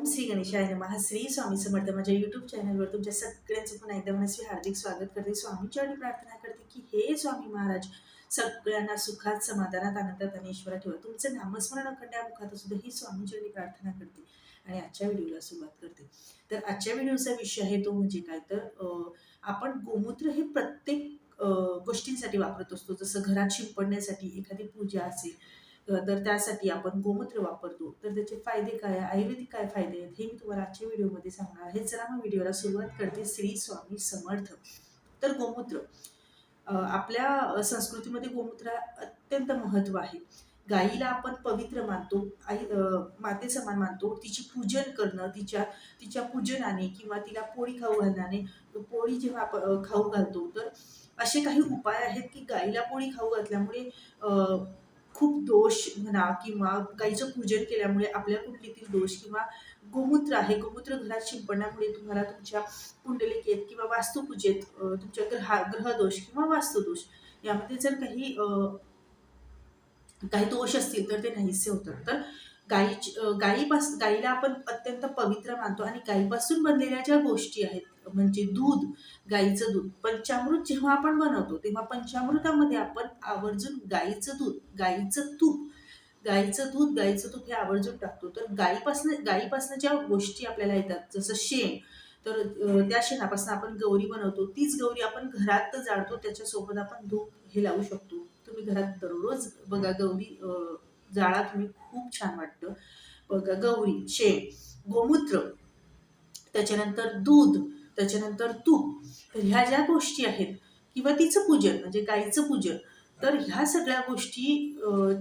श्री श्री गणेशाय नमः. श्री स्वामी समर्थ. माझ्या युट्यूब चॅनलवर तुमच्या सगळ्यांचं पुन्हा एकदा मनस्वी हार्दिक स्वागत करते. स्वामीच्या आणि प्रार्थना करते की हे स्वामी महाराज सगळ्यांना सुखात समाधानात आनंदात आणि ईश्वरात ठेवा. तुमचं नामस्मरण अखंड मुखात सुद्धा ही स्वामीची आणि प्रार्थना करते आणि आजच्या व्हिडिओला सुरुवात करते. तर आजच्या व्हिडिओचा विषय आहे तो म्हणजे काय? तर आपण गोमूत्र हे प्रत्येक गोष्टींसाठी वापरत असतो. जसं घरात शिंपडण्यासाठी एखादी पूजा असेल तर त्यासाठी आपण गोमूत्र वापरतो. तर त्याचे फायदे काय? आयुर्वेदिक काय फायदे आहेत? हे मी तुम्हाला आजच्या व्हिडिओमध्ये सांगणार आहे. चला मग व्हिडिओला सुरुवात करते. श्री स्वामी समर्थ. तर गोमूत्र. आपल्या संस्कृतीमध्ये गोमूत्र अत्यंत महत्त्व आहे. गाईला आपण पवित्र मानतो. आई माते समान मानतो. तिची पूजन करणं तिच्या तिच्या पूजनाने किंवा तिला पोळी खाऊ घालण्याने पोळी जेव्हा आपण खाऊ घालतो तर असे काही उपाय आहेत की गाईला पोळी खाऊ घातल्यामुळे अं, खूप दोष म्हणा किंवा गाईचं पूजन केल्यामुळे आपल्या कुंडलीतील दोष किंवा गोमूत्र आहे गोमूत्र घरात शिंपडण्यामुळे तुम्हाला तुमच्या कुंडलिकेत किंवा वास्तुपूजेत तुमच्या ग्रहा ग्रहदोष किंवा वास्तुदोष यामध्ये जर काही काही दोष असतील तर ते नाहीसे होतात. तर गाईची गाईपास गाईला आपण अत्यंत पवित्र मानतो आणि गाईपासून बनलेल्या ज्या गोष्टी आहेत म्हणजे दूध गाईचं दूध. पंचामृत जेव्हा आपण बनवतो तेव्हा पंचामृतामध्ये आपण आवर्जून गाईचं दूध गाईचं तूप गाईचं दूध गाईचं तूप हे आवर्जून टाकतो. तर गाईपासनं गाईपासनं ज्या गोष्टी आपल्याला येतात जसं शेण तर त्या शेणापासून आपण गौरी बनवतो. तीच गौरी आपण घरात तर जाळतो त्याच्यासोबत आपण धूप हे लावू शकतो. तुम्ही घरात दररोज बघा गौरी जाळा तुम्ही खूप छान वाटतं. बघा गौरी शेण गोमूत्र त्याच्यानंतर दूध त्याच्यानंतर तूप तर ह्या ज्या गोष्टी आहेत किंवा तिचं पूजन म्हणजे गाईचं पूजन तर ह्या सगळ्या गोष्टी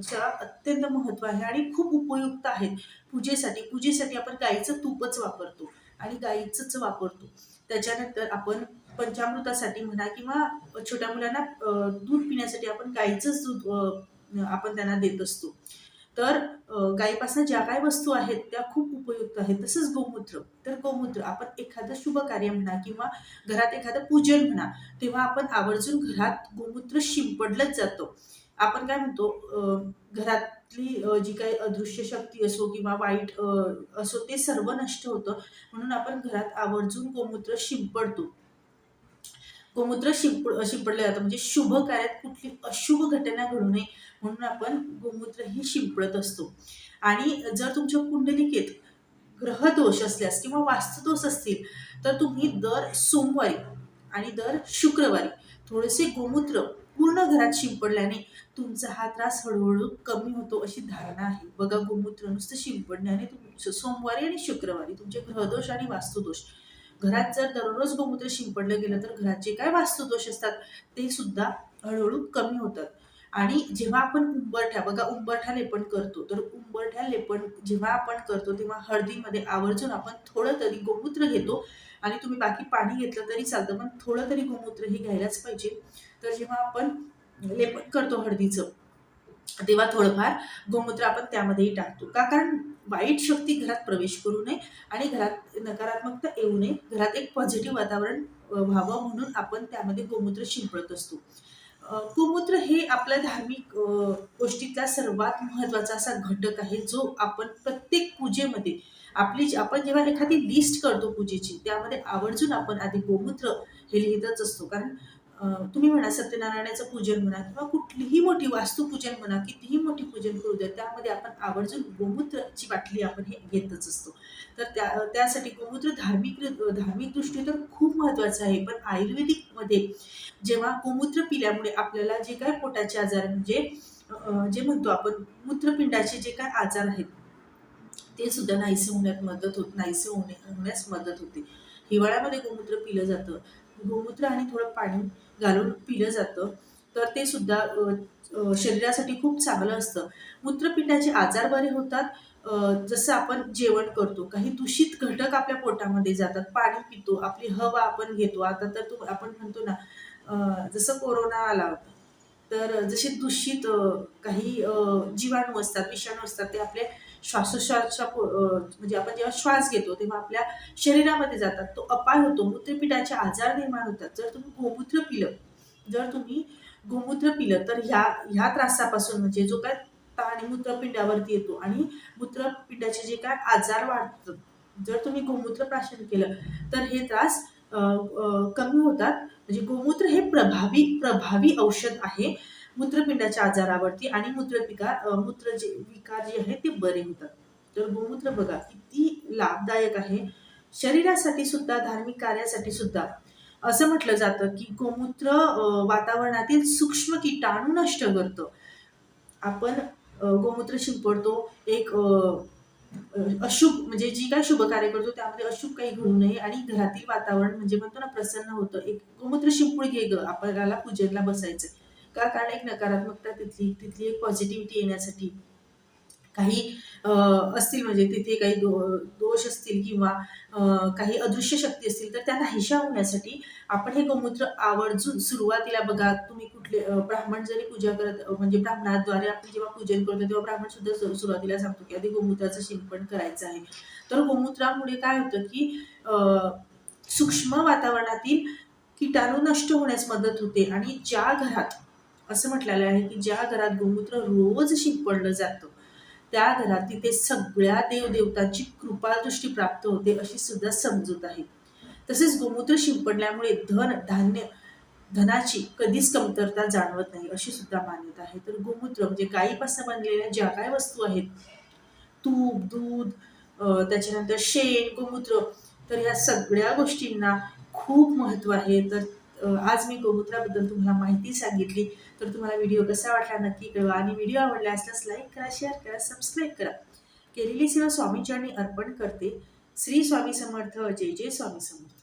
च्या अत्यंत महत्त्व आहे आणि खूप उपयुक्त आहेत. पूजेसाठी पूजेसाठी आपण गाईचं तूपच वापरतो आणि गाईचंच वापरतो. त्याच्यानंतर आपण पंचामृतासाठी म्हणा किंवा छोट्या मुलांना दूध पिण्यासाठी आपण गाईचंच दूध आपण त्यांना देत असतो. तर गायीपासून गाईपासून ज्या काय वस्तू आहेत त्या खूप उपयुक्त आहेत. तसंच गोमूत्र. तर गोमूत्र आपण एखादं शुभ कार्य म्हणा किंवा घरात एखादं पूजन म्हणा तेव्हा आपण आवर्जून घरात गोमूत्र शिंपडलंच जातं. आपण काय म्हणतो घरातली जी काही अदृश्य शक्ती असो किंवा वाईट असो ते सर्व नष्ट होतं. म्हणून आपण घरात आवर्जून गोमूत्र शिंपडतो. गोमूत्र शिंप शिंपडलं जातं म्हणजे शुभ कार्यात कुठली अशुभ घटना घडू नये म्हणून आपण गोमूत्र ही शिंपडत असतो. आणि जर तुमच्या कुंडलिकेत ग्रहदोष असल्यास किंवा वास्तुदोष असतील तर तुम्ही दर सोमवारी आणि दर शुक्रवारी थोडेसे गोमूत्र पूर्ण घरात शिंपडल्याने तुमचा हा त्रास हळूहळू कमी होतो अशी धारणा आहे. बघा गोमूत्र नुसतं शिंपडण्याने तुम सोमवारी आणि शुक्रवारी तुमचे ग्रहदोष आणि वास्तुदोष घरात जर दररोज गोमूत्र शिंपडलं गेलं तर घरात जे काय वास्तुदोष असतात ते सुद्धा हळूहळू कमी होतात. आणि जेव्हा आपण उंबरठ्या बघा उंबरठा लेपन करतो तर उंबरठ्या लेपन जेव्हा आपण करतो तेव्हा हळदीमध्ये आवर्जून आपण थोडं तरी गोमूत्र घेतो आणि तुम्ही बाकी पाणी घेतलं तरी चालतं पण थोडं तरी गोमूत्र हे घ्यायलाच पाहिजे. तर जेव्हा आपण लेपन करतो हळदीचं तेव्हा थोडंफार गोमूत्र आपण त्यामध्येही टाकतो. का? कारण वाईट शक्ती घरात प्रवेश करू नये आणि घरात नकारात्मकता येऊ नये. घरात एक पॉझिटिव्ह वातावरण व्हावं म्हणून आपण त्यामध्ये गोमूत्र शिंपडत असतो. गोमूत्र हे आपल्या धार्मिक गोष्टीतला सर्वात महत्त्वाचा असा घटक आहे जो आपण प्रत्येक पूजेमध्ये आपली जी- आपण जेव्हा एखादी लिस्ट करतो पूजेची त्यामध्ये आवर्जून आपण आधी गोमूत्र हे लिहितच असतो. कारण तुम्ही म्हणा सत्यनारायणाचं पूजन म्हणा किंवा कुठलीही मोठी वास्तुपूजन म्हणा कितीही मोठी पूजन करू द्या त्यामध्ये आपण आवर्जून गोमूत्रची बाटली आपण हे घेतच असतो. तर त्या त्यासाठी गोमूत्र धार्मिक धार्मिक दृष्टी तर खूप महत्त्वाचं आहे. पण आयुर्वेदिकमध्ये जेव्हा गोमूत्र पिल्यामुळे आपल्याला जे काय पोटाचे आजार म्हणजे जे म्हणतो आपण मूत्रपिंडाचे जे काय आजार आहेत ते सुद्धा नाहीसे होण्यात मदत होत नाहीसे होणे होण्यास मदत होते. हिवाळ्यामध्ये गोमूत्र पिलं जातं. गोमूत्र आणि थोडं पाणी घालून पिलं जातं. तर ते सुद्धा शरीरासाठी खूप चांगलं असतं. मूत्रपिंडाचे आजार बरे होतात. जसं आपण जेवण करतो काही दूषित घटक आपल्या पोटामध्ये जातात. पाणी पितो आपली हवा आपण घेतो. आता तर तू आपण म्हणतो ना जसं कोरोना आला होता. तर जसे दूषित काही जीवाणू असतात विषाणू असतात ते आपले श्वासोश्वासच्या म्हणजे आपण जेव्हा श्वास घेतो तेव्हा आपल्या शरीरामध्ये जातात. तो अपाय होतो. मूत्रपिठाचे आजार निर्माण होतात. जर तुम्ही गोमूत्र पिलं जर तुम्ही गोमूत्र पिलं तर ह्या ह्या त्रासापासून म्हणजे जो काय ताण मूत्रपिंडावरती येतो आणि मूत्रपिंडाचे जे काय आजार वाढतात. जर तुम्ही गोमूत्र प्राशन केलं तर हे त्रास कमी होतात. म्हणजे गोमूत्र हे प्रभावी प्रभावी औषध आहे. मूत्रपिंडाच्या आजारावरती आणि मूत्रपिका मूत्र जे विकार जे आहे ते बरे होतात. तर गोमूत्र बघा किती लाभदायक आहे. शरीरासाठी सुद्धा धार्मिक कार्यासाठी सुद्धा. असं म्हटलं जातं की गोमूत्र वातावरणातील सूक्ष्म कीटाणू नष्ट करतं. आपण गोमूत्र शिंपडतो एक अशुभ म्हणजे जी काय शुभ कार्य करतो त्यामध्ये अशुभ काही घडू नये. आणि घरातील वातावरण म्हणजे म्हणतो ना प्रसन्न होतं. एक गोमूत्र शिंपूळ घे ग. आपल्याला पूजेला बसायचं का? कारण एक नकारात्मकता तिथली तिथली एक पॉझिटिव्हिटी येण्यासाठी. काही असतील म्हणजे तिथे काही दो दोष असतील किंवा काही अदृश्य शक्ती असतील तर त्या नाहीशा होण्यासाठी आपण हे गोमूत्र आवर्जून सुरुवातीला बघा तुम्ही कुठले ब्राह्मण जरी पूजा करत म्हणजे ब्राह्मणाद्वारे आपण जेव्हा पूजन करतो तेव्हा ब्राह्मण सुद्धा सुरुवातीला सांगतो की आधी गोमूत्राचं शिंपण करायचं आहे. तर गोमूत्रामुळे काय होतं की सूक्ष्म वातावरणातील किटाणू नष्ट होण्यास मदत होते आणि ज्या घरात असं म्हटलेलं आहे की ज्या घरात गोमूत्र रोज शिंपडलं जातं त्या घरात तिथे सगळ्या देवदेवतांची कृपादृष्टी प्राप्त होते अशी सुद्धा समजूत आहे. तसेच गोमूत्र शिंपडल्यामुळे धन धान्य धनाची कधीच कमतरता जाणवत नाही अशी सुद्धा मान्यता आहे. तर गोमूत्र म्हणजे गायीपासून बनलेल्या ज्या काय वस्तू आहेत तूप दूध त्याच्यानंतर शेण गोमूत्र तर ह्या सगळ्या गोष्टींना खूप महत्त्व आहे. तर आज मी गोमूत्राबद्दल तुम्हाला माहिती सांगितली. तर तुम्हाला व्हिडिओ कसा वाटला नक्की कळवा. आणि व्हिडिओ आवडला असल्यास लाईक करा शेअर करा सबस्क्राईब करा. केलेली सेवा स्वामींच्या अर्पण करते. श्री स्वामी समर्थ. जय जय स्वामी समर्थ.